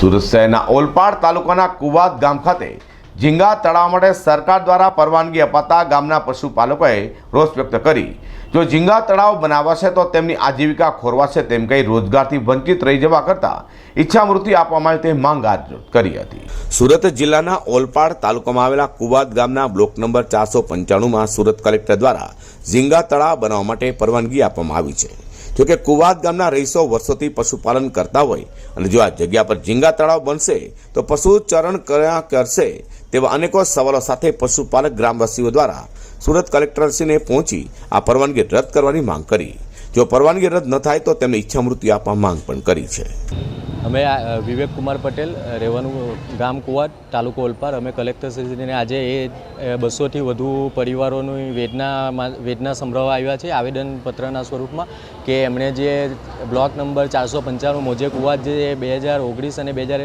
સુરત શહેરના ઓલપાડ તાલુકાના કુવાદ ગામ ખાતે ઝીંગા તળાવ માટે સરકાર દ્વારા પરવાનગી અપાતા ગામના પશુપાલકોએ રોષ વ્યક્ત કરી. જો ઝીંગા તળાવ બનાવાશે તો તેમની આજીવિકા ખોરવાશે તેમ કહી રોજગારથી વંચિત રહી જવા કરતાં ઈચ્છા મૃત્યુ આપવામાં આવે તે માંગ કરી હતી. સુરત જિલ્લાના ઓલપાડ તાલુકામાં આવેલા કુવાદ ગામના બ્લોક નંબર ચારસો પંચાણુંમાં સુરત કલેક્ટર દ્વારા ઝીંગા તળાવ બનાવવા માટે પરવાનગી આપવામાં આવી છે. જોકે કુવાદ ગામના રહીશો વર્ષોથી પશુપાલન કરતા હોય અને જો આ જગ્યા પર ઝીંગા તળાવ બનશે, તો પશુચરણ કર્યા કરશે તેવા અનેકો સવાલો સાથે પશુપાલક ગ્રામવાસીઓ દ્વારા સુરત કલેક્ટરશ્રીને પહોંચી આ પરવાનગી રદ કરવાની માંગ કરી. જો પરવાનગી રદ ન થાય તો તેમને ઈચ્છા મૃત્યુ આપવા માંગ પણ કરી છે. અમે વિવેક કુમાર પટેલ રહેવાનું ગામ કુવાડ, તાલુકો ઓલપાડ. અમે કલેક્ટરશ્રીને આજે એ બસોથી વધુ પરિવારોની વેદના વેદના સંભળાવવા આવ્યા છે. આવેદનપત્રના સ્વરૂપમાં કે એમણે જે બ્લોક નંબર ચારસો પંચાણું મોજે કુવાડ જે બે હજાર ઓગણીસ અને બે હજાર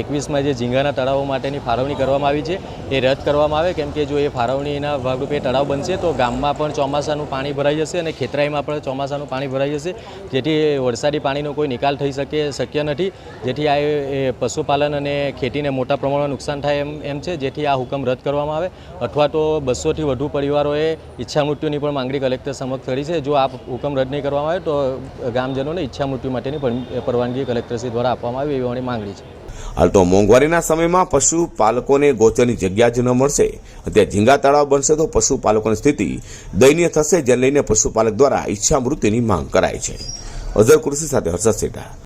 એકવીસમાં જે ઝીંગાના તળાવો માટેની ફાળવણી કરવામાં આવી છે, એ રદ કરવામાં આવે. કેમ કે જો એ ફાળવણીના ભાગરૂપે તળાવ બનશે તો ગામમાં પણ ચોમાસાનું પાણી ભરાઈ જશે અને ખેતરાઈમાં પણ ચોમાસાનું પાણી ભરાઈ જશે. જેથી વરસાદી પાણીનો કોઈ નિકાલ થઈ શકે શક્ય નથી. જેથી આ પશુપાલન અને ખેતીને મોટા પ્રમાણમાં નુકસાન થાય એમ એમ છે. જેથી આ હુકમ રદ કરવામાં આવે. અથવા તો બસોથી વધુ પરિવારોએ ઈચ્છા મૃત્યુની પણ માંગણી કલેક્ટર સમક્ષ કરી છે. જો આ હુકમ રદ નહીં કરવામાં આવે તો ગામજનોને ઈચ્છા મૃત્યુ માટેની પરવાનગી કલેક્ટરશ્રી દ્વારા આપવામાં આવે એવી માંગણી છે. હાલ તો મોંઘવારીના સમયમાં પશુપાલકોને ગોચરની જગ્યા જ ન મળશે. અત્યારે ઝીંગા તળાવ બનશે તો પશુપાલકોની સ્થિતિ દયનીય થશે, જેને લઈને પશુપાલક દ્વારા ઈચ્છા મૃત્યુની માંગ કરાય છે. અઝર કૃષિ સાથે હર્ષદ સેઠા